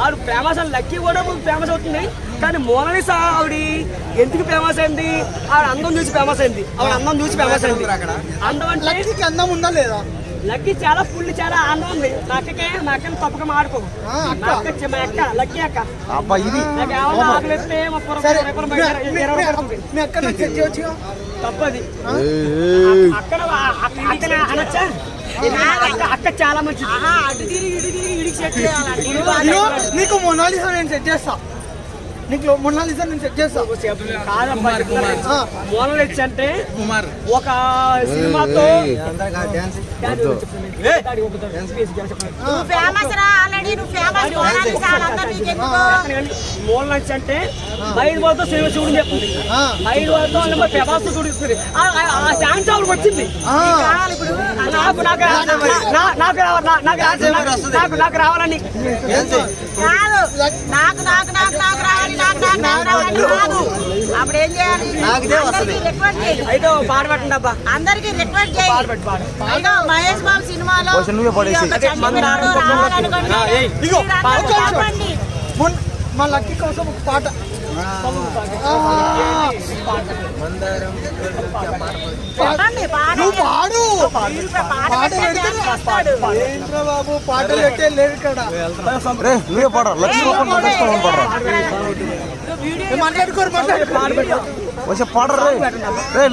ఆవిడ ఫేమస్ అని లక్కీ కూడా ఫేమస్ అవుతుంది. కానీ మోనలిసా ఆవిడ ఎందుకు ఫేమస్ అయింది? ఆవిడ అందం చూసి ఫేమస్ అయింది. ఆవిడ అందం చూసి ఫేమస్ అయింది. అందం అంటే లక్కీకి అందం ఉందా లేదా? లక్కీ చాలా ఫుల్ చాలా అందం ఉంది. మా అక్కకే మా అక్కని తప్పక మాడుకో. అక్క. మా అక్క మా అక్క లక్కీ అక్క. నాకు ఏమన్నా ఆకలి వేస్తే మా పొర- తప్పది. అక్కడ అక్కడ అనొచ్చా? అక్క అక్క చాలా మంచిది. నీకు మొనాలిసా నేను సెట్ చేస్తా. నీకు మొనాలిసా నేను సెట్ చేస్తా. మోనలిచ్ అంటే ఒక సినిమాతో మోనలిచ్ అంటే మైండ్ వాళ్ళతో సేవ చూడని ఆ. మైండ్ వాళ్ళతో ప్రభాస్ చూడిస్తుంది ఆ ఛాన్స్ ఆవిడకి వచ్చింది. నాకు నాకు నాకు నాకు నాకు- నాకు నాకు రావాలని. నాకు నాకు నాకు నాకు రావాలి నాకు నాకు నాకు రావాలి కాదు అప్పుడు ఏం చేయాలి? అందరికీ రిక్వెస్ట్ చేయి. అయితే పాట పెట్టండి అబ్బా. అందరికీ రిక్వెస్ట్ చేయి. అయితే మహేష్ బాబు సినిమాలో రావాలనుకోండి. మా లక్కీ కోసం ఒక పాట. పాట. ఏంట్రా బాబు పాటలు పెట్టే ఇక్కడ రే పడరా పడరా మాట్లాడుకోరు మాట్లాడుకోరు వచ్చే పడరా రే రే